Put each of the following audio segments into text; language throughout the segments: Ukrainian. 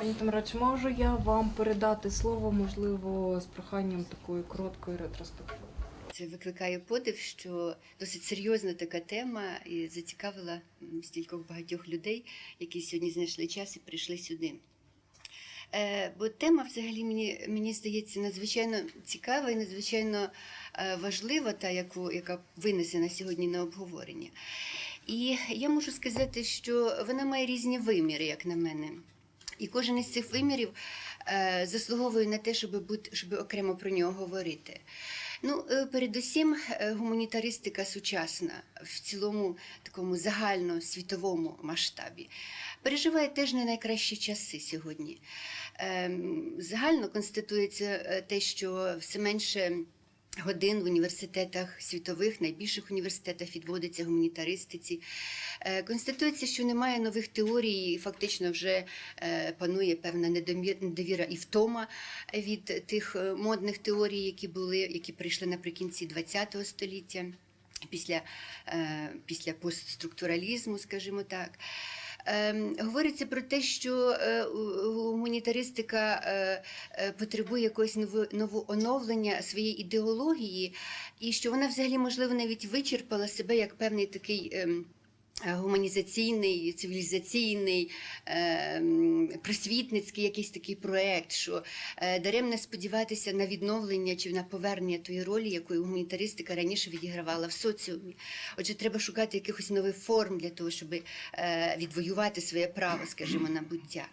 Пані Тамара, чи можу я вам передати слово, можливо, з проханням такої короткої ретроспективи? Це викликає подив, що досить серйозна така тема і зацікавила стількох багатьох людей, які сьогодні знайшли час і прийшли сюди. Е, бо тема, взагалі, мені, мені здається, надзвичайно цікава і надзвичайно е, важлива, та, яку, яка винесена сьогодні на обговорення. І я можу сказати, що вона має різні виміри, як на мене. І кожен із цих вимірів е, заслуговує на те, щоб бути, щоб окремо про нього говорити. Ну, е, передусім, е, гуманітаристика сучасна в цілому такому загальносвітовому масштабі переживає теж не найкращі часи сьогодні. Ем, Загально констатується те, що все менше. Годин в університетах світових, найбільших університетах відводиться гуманітаристиці. Е, Констатується, що немає нових теорій, і фактично вже е, панує певна недовіра і втома від тих е, модних теорій, які були, які прийшли наприкінці ХХ століття, після, після постструктуралізму, скажімо так. Ем, Говориться про те, що е, гуманітаристика е, е, потребує якогось новооновлення своєї ідеології, і що вона взагалі, можливо, навіть вичерпала себе як певний такий. Ем, е, Гуманізаційний, цивілізаційний, ем, просвітницький якийсь такий проект, що е, даремно сподіватися на відновлення чи на повернення тої ролі, якою гуманітаристика раніше відігравала в соціумі. Отже, треба шукати якихось нових форм для того, щоб е, відвоювати своє право, скажімо, на буття.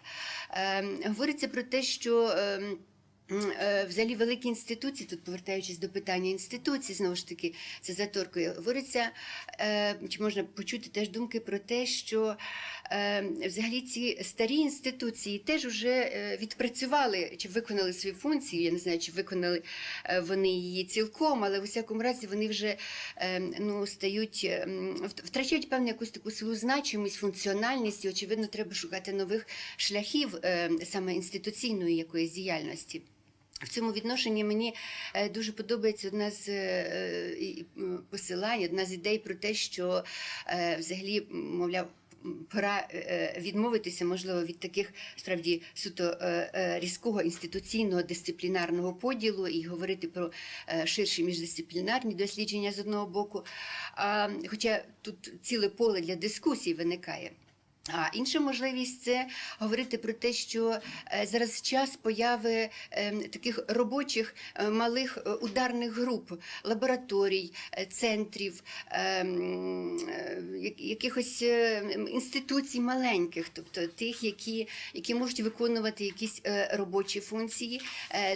Ем, Говориться про те, що. Е, Взагалі великі інституції, тут повертаючись до питання інституцій, знову ж таки, це заторкою, говориться, е, чи можна почути теж думки про те, що е, взагалі ці старі інституції теж вже е, відпрацювали чи виконали свої функції. Я не знаю, чи виконали вони її цілком, але в усякому разі вони вже ну, стають, втрачають певну якусь таку свою значимість, функціональність, і очевидно, треба шукати нових шляхів саме інституційної якоїсь діяльності. В цьому відношенні мені е, дуже подобається одна з е, м, посилань, одна з ідей про те, що е, взагалі, мовляв, пора е, відмовитися, можливо, від таких справді суто е, е, різкого інституційного дисциплінарного поділу і говорити про е, ширші міждисциплінарні дослідження з одного боку. Хоча тут ціле поле для дискусій виникає. А інша можливість це говорити про те, що е, зараз час появи е, таких робочих е, малих е, ударних груп, лабораторій, центрів, е, м, е, як- якихось інституцій маленьких, тобто тих, які, які можуть виконувати якісь робочі функції,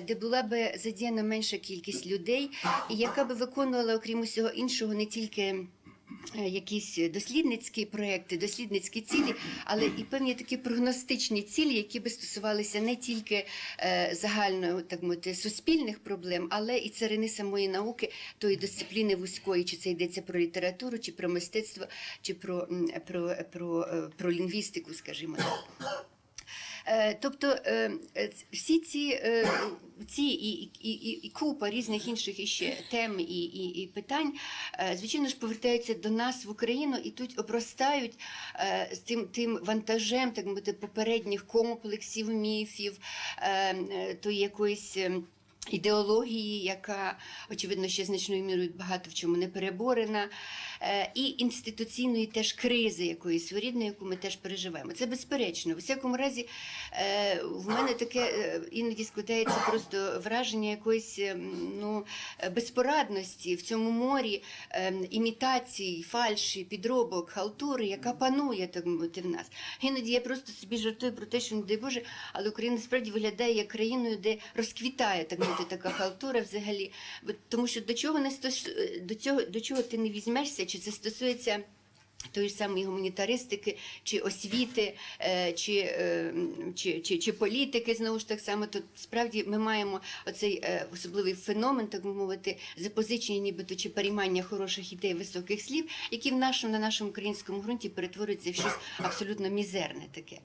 де була би задіяна менша кількість людей, і яка би виконувала, окрім усього іншого, не тільки якісь дослідницькі проекти, дослідницькі цілі, але і певні такі прогностичні цілі, які би стосувалися не тільки е, загально так мовити, суспільних проблем, але і царини самої науки, тої дисципліни вузької, чи це йдеться про літературу, чи про мистецтво, чи про, про, про, е, про лінгвістику, скажімо так. Е, Тобто е, е, всі ці, ці і, і, і, купа різних інших іще тем і, і, і питань, звичайно ж, повертаються до нас в Україну і тут обростають з тим, тим вантажем, так мовити, попередніх комплексів, міфів, тої якоїсь. Ідеології, яка очевидно ще значною мірою багато в чому не переборена, е, і інституційної теж кризи якоїсь своєрідної, яку ми теж переживаємо. Це безперечно. В усякому разі, е, в мене таке е, іноді складається просто враження якоїсь е, ну, безпорадності в цьому морі е, імітацій, фальші, підробок, халтури, яка панує так мовити в нас. Іноді я просто собі жартую про те, що не дай Боже, але Україна справді виглядає як країною, де розквітає так мовити така халтура взагалі. Тому що до чого не стос... до цього до чого ти не візьмешся, чи це стосується. Тої ж самої гуманітаристики, чи освіти, е, чи, е, чи, чи, чи політики, знову ж так само, то справді ми маємо оцей е, особливий феномен, так би мовити, запозичення, нібито чи переймання хороших ідей, високих слів, які в нашому на нашому українському ґрунті перетворюються в щось абсолютно мізерне таке.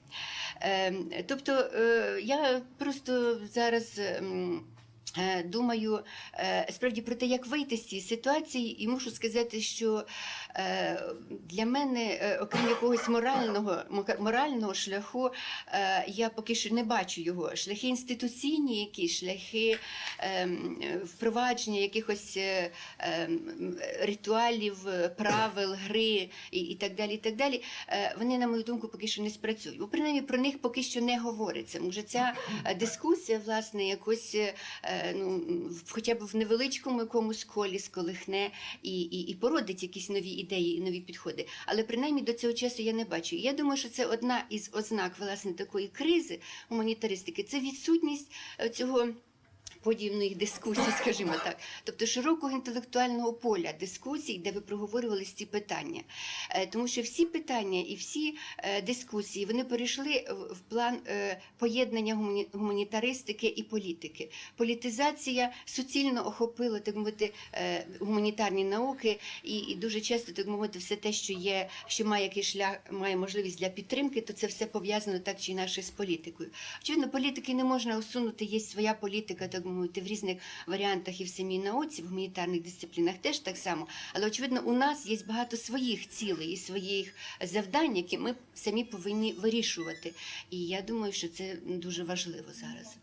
Е, Тобто я просто зараз. Е, думаю е, справді про те, як вийти з цієї ситуації, і мушу сказати, що е, для мене, окрім якогось морального, морального шляху, я поки що не бачу його. Шляхи інституційні, якісь шляхи ем, впровадження якихось ем, ритуалів, правил, гри і, так далі. І так далі, вони, на мою думку, поки що не спрацюють. Бо принаймні про них поки що не говориться. Може, ця дискусія, власне, якось ну, в- хоча б в невеличкому якомусь колі сколихне і, і, і породить якісь нові ідеї і нові підходи. Але принаймні до цього часу я не бачу. Я думаю, що це одна із ознак власне такої кризи гуманітаристики. Це відсутність е, цього. Подібних дискусій, скажімо так, тобто широкого інтелектуального поля дискусій, де ви проговорювали ці питання, Е, тому що всі питання і всі е, дискусії вони перейшли в- план е, поєднання гуманітаристики і політики. Політизація суцільно охопила так мовити гуманітарні науки, і, і дуже часто так мовити, все те, що є, що має якийсь шлях, має можливість для підтримки, то це все пов'язано так чи інакше з політикою. Очевидно, політики не можна усунути. Є своя політика, так мовити, в різних варіантах і в самій науці, в гуманітарних дисциплінах теж так само. Але очевидно, у нас є багато своїх цілей і своїх завдань, які ми самі повинні вирішувати. І я думаю, що це дуже важливо зараз.